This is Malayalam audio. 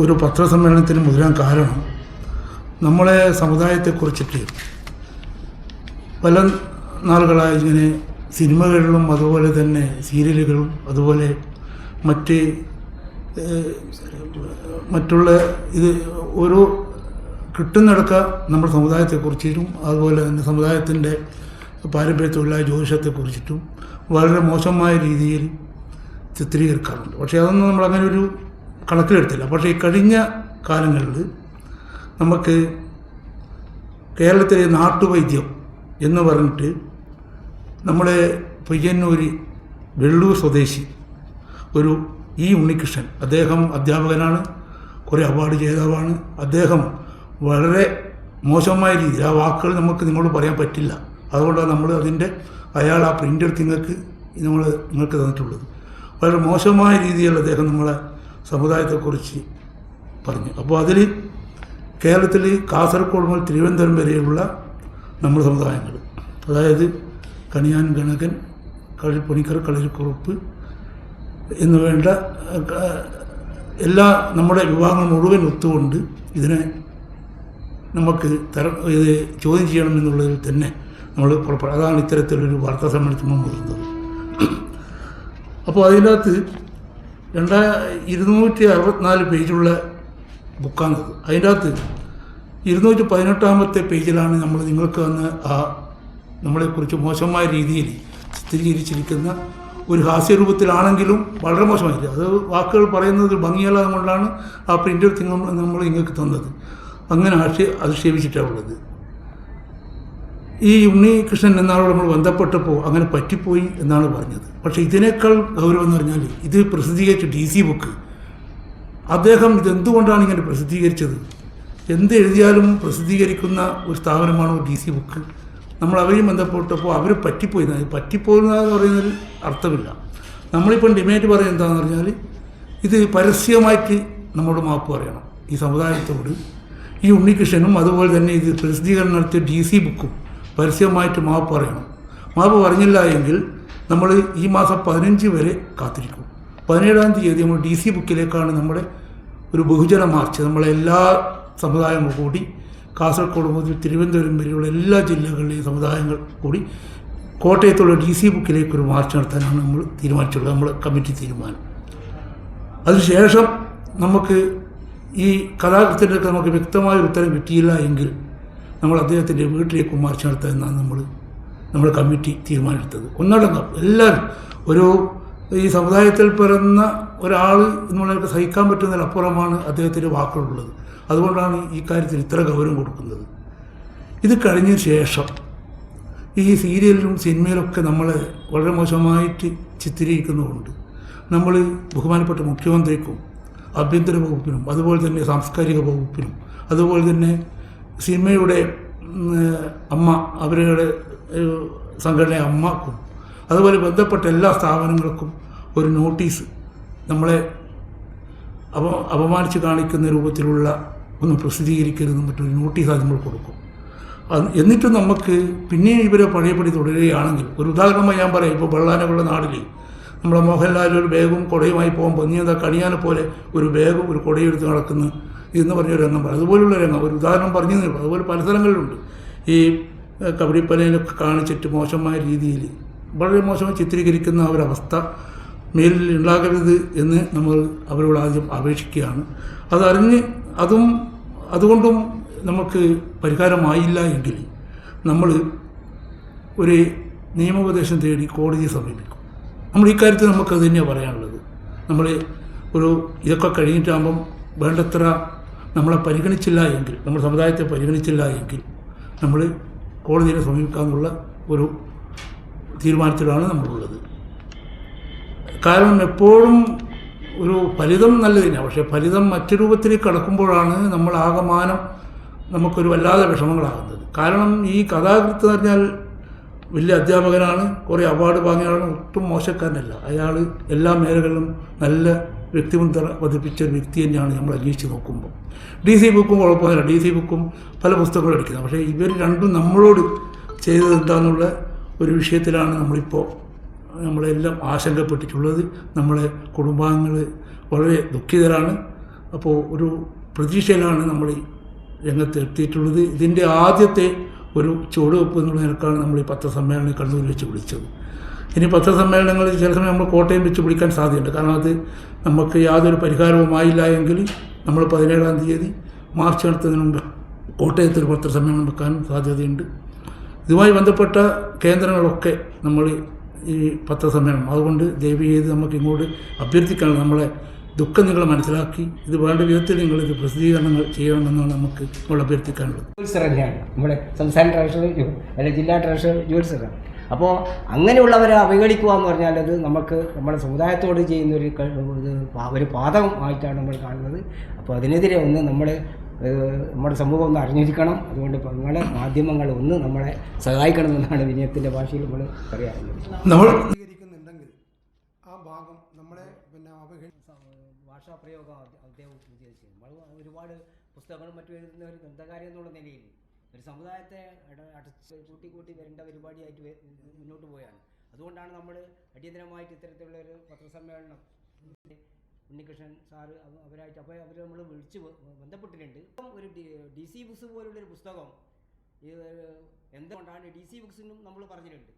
ഒരു പത്രസമ്മേളനത്തിന് മുതിരാൻ കാരണം നമ്മളെ സമുദായത്തെക്കുറിച്ചിട്ട് പല നാളുകളായി ഇങ്ങനെ സിനിമകളിലും അതുപോലെ തന്നെ സീരിയലുകളും അതുപോലെ മറ്റ് മറ്റുള്ള ഇത് ഒരു കിട്ടുന്നിടക്ക നമ്മുടെ സമുദായത്തെക്കുറിച്ചിട്ടും അതുപോലെ തന്നെ സമുദായത്തിന്റെ പാരമ്പര്യത്തിലുള്ള ജ്യോതിഷത്തെക്കുറിച്ചിട്ടും വളരെ മോശമായ രീതിയിൽ ചിത്രീകരിക്കാറുണ്ട്. പക്ഷേ അതൊന്നും നമ്മൾ അങ്ങനെ ഒരു കണക്കിലെടുത്തില്ല. പക്ഷേ ഈ കഴിഞ്ഞ കാലങ്ങളിൽ നമുക്ക് കേരളത്തിലെ നാട്ടുവൈദ്യം എന്ന് പറഞ്ഞിട്ട് നമ്മുടെ പയ്യന്നൂർ വെള്ളൂർ സ്വദേശി ഒരു ഇ ഉണ്ണികൃഷ്ണൻ അദ്ദേഹം അധ്യാപകനാണ് കുറേ അവാർഡ് ജേതാവാണ്. അദ്ദേഹം വളരെ മോശമായ രീതിയിൽ ആ വാക്കുകൾ നമുക്ക് നിങ്ങളോട് പറയാൻ പറ്റില്ല. അതുകൊണ്ടാണ് നമ്മൾ അതിന്റെ അയാൾ ആ പ്രിന്റ് എടുത്ത് നിങ്ങൾക്ക് നമ്മൾ നിങ്ങൾക്ക് തന്നിട്ടുള്ളത്. വളരെ മോശമായ രീതിയിൽ അദ്ദേഹം നമ്മളെ സമുദായത്തെക്കുറിച്ച് പറഞ്ഞു. അപ്പോൾ അതിൽ കേരളത്തിൽ കാസർഗോഡ് മുതൽ തിരുവനന്തപുരം വരെയുള്ള നമ്മുടെ സമുദായങ്ങൾ അതായത് കണിയാൻ ഗണകൻ കളിപ്പണിക്കർ കളിക്കുറുപ്പ് എന്ന് വേണ്ട എല്ലാ നമ്മുടെ വിഭാഗങ്ങൾ മുഴുവൻ ഒത്തുകൊണ്ട് ഇതിനെ നമുക്ക് തര ഇത് ചോദ്യം ചെയ്യണമെന്നുള്ളതിൽ തന്നെ നമ്മൾ പുറപ്പെടും അതാണ് ഇത്തരത്തിലൊരു വാർത്താ സമ്മേളനത്തിൽ മുമ്പ് മുതിർന്നത് അപ്പോൾ അതിനകത്ത് രണ്ടാ ഇരുന്നൂറ്റി അറുപത്തിനാല് പേജുള്ള ബുക്കാണത്. അതിന്റെ അകത്ത് ഇരുന്നൂറ്റി പതിനെട്ടാമത്തെ പേജിലാണ് നമ്മൾ നിങ്ങൾക്ക് വന്ന് ആ നമ്മളെക്കുറിച്ച് മോശമായ രീതിയിൽ ചിത്രീകരിച്ചിരിക്കുന്ന ഒരു ഹാസ്യരൂപത്തിലാണെങ്കിലും വളരെ മോശമായില്ല. അത് വാക്കുകൾ പറയുന്നത് ഭംഗിയല്ലാതുകൊണ്ടാണ് ആ പ്രിന്റ് നമ്മൾ നിങ്ങൾക്ക് തന്നത്. അങ്ങനെ ആക്ഷേ അധിക്ഷേപിച്ചിട്ടാണ് ഉള്ളത്. ഈ ഉണ്ണികൃഷ്ണൻ എന്നാളോട് നമ്മൾ ബന്ധപ്പെട്ടപ്പോൾ അങ്ങനെ പറ്റിപ്പോയി എന്നാണ് പറഞ്ഞത്. പക്ഷേ ഇതിനേക്കാൾ ഗൗരവം എന്ന് പറഞ്ഞാൽ ഇത് പ്രസിദ്ധീകരിച്ച ഡി സി ബുക്ക്. അദ്ദേഹം ഇതെന്തുകൊണ്ടാണ് ഇങ്ങനെ പ്രസിദ്ധീകരിച്ചത്? എന്ത് എഴുതിയാലും പ്രസിദ്ധീകരിക്കുന്ന ഒരു സ്ഥാപനമാണ് ഡി സി ബുക്ക്? നമ്മൾ അവരെയും ബന്ധപ്പെട്ടപ്പോൾ അവർ പറ്റിപ്പോയി. എന്ന് പറയുന്നതിൽ അർത്ഥമില്ല. നമ്മളിപ്പം ഡിമേറ്റ് പറയുന്നത് എന്താണെന്ന് പറഞ്ഞാൽ ഇത് പരസ്യമായിട്ട് നമ്മളോട് മാപ്പ് പറയണം ഈ സമുദായത്തോട്. ഈ ഉണ്ണികൃഷ്ണനും അതുപോലെ തന്നെ ഇത് പ്രസിദ്ധീകരണം നടത്തിയ ഡി സി ബുക്കും പരസ്യമായിട്ട് മാപ്പ് പറയണം. മാപ്പ് പറഞ്ഞില്ല എങ്കിൽ നമ്മൾ ഈ മാസം പതിനഞ്ച് വരെ കാത്തിരിക്കും. പതിനേഴാം തീയതി നമ്മൾ ഡി സി ബുക്കിലേക്കാണ് നമ്മുടെ ഒരു ബഹുജന മാർച്ച്. നമ്മളെ എല്ലാ കൂടി കാസർഗോഡ് മുതൽ തിരുവനന്തപുരം വരെയുള്ള എല്ലാ ജില്ലകളിലെയും സമുദായങ്ങൾ കൂടി കോട്ടയത്തുള്ള ഡി സി ബുക്കിലേക്ക് ഒരു മാർച്ച് നടത്താനാണ് നമ്മൾ തീരുമാനിച്ചുള്ളത് നമ്മുടെ കമ്മിറ്റി തീരുമാനം. അതിനുശേഷം നമുക്ക് ഈ കഥാകൃത്തിന്റെയൊക്കെ നമുക്ക് വ്യക്തമായ ഉത്തരം കിട്ടിയില്ല എങ്കിൽ നമ്മൾ അദ്ദേഹത്തിന്റെ വീട്ടിലേക്ക് മാർച്ച് നടത്താമെന്നാണ് നമ്മൾ നമ്മൾ കമ്മിറ്റി തീരുമാനമെടുത്തത്. ഒന്നടങ്കം എല്ലാവരും ഒരു ഈ സമുദായത്തിൽ പിറന്ന ഒരാൾ നമ്മളൊക്കെ സഹിക്കാൻ പറ്റുന്നതിലപ്പുറമാണ് അദ്ദേഹത്തിന്റെ വാക്കുകളുള്ളത്. അതുകൊണ്ടാണ് ഈ കാര്യത്തിൽ ഇത്ര ഗൗരവം കൊടുക്കുന്നത്. ഇത് കഴിഞ്ഞ ശേഷം ഈ സീരിയലിലും സിനിമയിലൊക്കെ നമ്മളെ വളരെ മോശമായിട്ട് ചിത്രീകരിക്കുന്നുമുണ്ട് നമ്മൾ ബഹുമാനപ്പെട്ട മുഖ്യമന്ത്രിക്കും ആഭ്യന്തര വകുപ്പിനും അതുപോലെ തന്നെ സാംസ്കാരിക വകുപ്പിനും അതുപോലെ തന്നെ സിനിമയുടെ അമ്മ അവരുടെ സംഘടന അമ്മക്കും. അതുപോലെ ബന്ധപ്പെട്ട എല്ലാ സ്ഥാപനങ്ങൾക്കും ഒരു നോട്ടീസ് നമ്മളെ അപ അപമാനിച്ച് കാണിക്കുന്ന രൂപത്തിലുള്ള ഒന്ന് പ്രസിദ്ധീകരിക്കരുതെന്നും മറ്റൊരു നോട്ടീസ് അത് നമ്മൾ കൊടുക്കും. എന്നിട്ടും നമുക്ക് പിന്നെയും ഇവരെ പഴയപടി തുടരുകയാണെങ്കിൽ ഒരു ഉദാഹരണമായി ഞാൻ പറയാം ഇപ്പോൾ വെള്ളാനകളുടെ നാടിൽ നമ്മുടെ മോഹൻലാൽ ഒരു ബാഗും കുടയുമായി പോകുമ്പോൾ നീ എന്താ കണിയാനെ പോലെ ഒരു ബാഗും ഒരു കുടയും എടുത്ത് നടക്കുന്നു എന്ന് പറഞ്ഞ രംഗം അതുപോലുള്ള രംഗം ഒരു ഉദാഹരണം പറഞ്ഞു അതുപോലെ പല സ്ഥലങ്ങളിലുണ്ട്. ഈ കബഡിപ്പനയിലൊക്കെ കാണിച്ചിട്ട് മോശമായ രീതിയിൽ വളരെ മോശമായി ചിത്രീകരിക്കുന്ന ഒരവസ്ഥ മേലിൽ ഉണ്ടാകരുത് എന്ന് നമ്മൾ അവരോട് ആദ്യം അപേക്ഷിക്കുകയാണ്. അതറിഞ്ഞ് അതും അതുകൊണ്ടും നമുക്ക് പരിഹാരമായില്ല എങ്കിൽ നമ്മൾ ഒരു നിയമോപദേശം തേടി കോടതിയെ സമീപിക്കും. നമ്മൾ ഇക്കാര്യത്തിൽ നമുക്ക് അത് തന്നെയാണ് പറയാനുള്ളത്. നമ്മൾ ഒരു ഇതൊക്കെ കഴിഞ്ഞിട്ടാകുമ്പം വേണ്ടത്ര നമ്മളെ പരിഗണിച്ചില്ല എങ്കിൽ നമ്മുടെ സമുദായത്തെ പരിഗണിച്ചില്ല എങ്കിൽ നമ്മൾ കോടതിയെ സമീപിക്കാമെന്നുള്ള ഒരു തീരുമാനത്തിലാണ് നമ്മളുള്ളത്. കാരണം എപ്പോഴും ഒരു ഫലിതം നല്ലതിനാണ് പക്ഷേ ഫലിതം മറ്റു രൂപത്തിലേക്ക് കടക്കുമ്പോഴാണ് നമ്മൾ ആകമാനം നമുക്കൊരു വല്ലാതെ വിഷമങ്ങളാകുന്നത്. കാരണം ഈ കഥാകൃത്ത് പറഞ്ഞാൽ വലിയ അധ്യാപകനാണ് കുറേ അവാർഡ് വാങ്ങിയാണ് ഒട്ടും മോശക്കാരനല്ല. അയാൾ എല്ലാ മേഖലകളിലും നല്ല വ്യക്തിമുദ്ര പതിപ്പിച്ച ഒരു വ്യക്തി തന്നെയാണ് നമ്മൾ അന്വേഷിച്ച് നോക്കുമ്പോൾ. ഡി സി ബുക്കും കുഴപ്പമില്ല ഡി സി ബുക്കും പല പുസ്തകങ്ങളും എടുക്കുന്നത്. പക്ഷേ ഇവർ രണ്ടും നമ്മളോട് ചെയ്തത് എന്താണെന്നുള്ള ഒരു വിഷയത്തിലാണ് നമ്മളിപ്പോൾ നമ്മളെല്ലാം ആശങ്കപ്പെട്ടിട്ടുള്ളത്. നമ്മളെ കുടുംബാംഗങ്ങൾ വളരെ ദുഃഖിതരാണ്. അപ്പോൾ ഒരു പ്രതീക്ഷയിലാണ് നമ്മൾ രംഗത്ത് എത്തിയിട്ടുള്ളത്. ഇതിന്റെ ആദ്യത്തെ ഒരു ചുവടുവെപ്പ് എന്നുള്ള നിലക്കാണ് നമ്മൾ ഈ പത്രസമ്മേളനം കണ്ണൂരിൽ വെച്ച് വിളിച്ചത്. ഇനി പത്രസമ്മേളനങ്ങളിൽ ചില സമയം നമ്മൾ കോട്ടയം വെച്ച് പിടിക്കാൻ സാധ്യതയുണ്ട്. കാരണം അത് നമുക്ക് യാതൊരു പരിഹാരവുമായില്ല എങ്കിൽ നമ്മൾ പതിനേഴാം തീയതി മാർച്ച് നടത്തുന്നതിന് മുമ്പ് കോട്ടയത്തൊരു പത്രസമ്മേളനം വെക്കാൻ സാധ്യതയുണ്ട്. ഇതുമായി ബന്ധപ്പെട്ട കേന്ദ്രങ്ങളൊക്കെ നമ്മൾ ഈ പത്രസമ്മേളനം അതുകൊണ്ട് ദയവ് ചെയ്ത് നമുക്ക് ഇങ്ങോട്ട് അഭ്യർത്ഥിക്കണം. നമ്മളെ ദുഃഖം നിങ്ങൾ മനസ്സിലാക്കി ഇത് വേണ്ട വിധത്തിൽ നിങ്ങൾ ഇത് പ്രസിദ്ധീകരണങ്ങൾ ചെയ്യണമെന്നാണ് നമുക്ക് നമ്മൾ അഭ്യർത്ഥിക്കാനുള്ളത്. നമ്മുടെ സംസ്ഥാന ട്രഷറി അല്ലെ ജില്ലാ ട്രഷറർ ജോത്സറാണ് അപ്പോൾ അങ്ങനെയുള്ളവരെ അവഗണിക്കുക എന്ന് പറഞ്ഞാൽ അത് നമുക്ക് നമ്മുടെ സമുദായത്തോട് ചെയ്യുന്ന ഒരു ആയിട്ടാണ് ഒരു പാതകമായിട്ടാണ് നമ്മൾ കാണുന്നത്. അപ്പോൾ അതിനെതിരെ ഒന്ന് നമ്മൾ നമ്മുടെ സമൂഹം ഒന്ന് അറിഞ്ഞിരിക്കണം. അതുകൊണ്ട് ഇപ്പോൾ നിങ്ങളെ മാധ്യമങ്ങൾ ഒന്ന് നമ്മളെ സഹായിക്കണമെന്നാണ് വിനയത്തിന്റെ ഭാഷയിൽ നമ്മൾ പറയാറുള്ളത്. നമ്മൾ സ്വീകരിക്കുന്നുണ്ടെങ്കിൽ ആ ഭാഗം നമ്മളെ പിന്നെ ഭാഷാപ്രയോഗം ഭാഷാ പ്രയോഗം അദ്ദേ- അദ്ദേഹം ഒരുപാട് പുസ്തകങ്ങളും മറ്റു എഴുതുന്ന ഒരു ഗ്രന്ഥകാര്യം എന്നുള്ള നിലയിൽ ഒരു സമുദായത്തെ അട- അടച്ച് കൂട്ടി കൂട്ടി വരേണ്ട പരിപാടിയായിട്ട് മുന്നോട്ട് പോയാണ്. അതുകൊണ്ടാണ് നമ്മൾ അടിയന്തരമായിട്ട് ഇത്തരത്തിലുള്ള ഒരു പത്രസമ്മേളനം ഉണ്ണികൃഷ്ണൻ സാറ് അവ- അവരായിട്ട് അപ്പോൾ അവർ നമ്മൾ വിളിച്ച് ബന്ധപ്പെട്ടിട്ടുണ്ട്. ഇപ്പം ഒരു ഡി സി ബുക്സ് പോലുള്ളൊരു പുസ്തകം എന്തുകൊണ്ടാണ് ഡി സി ബുക്സിനും നമ്മൾ പറഞ്ഞിട്ടുണ്ട്.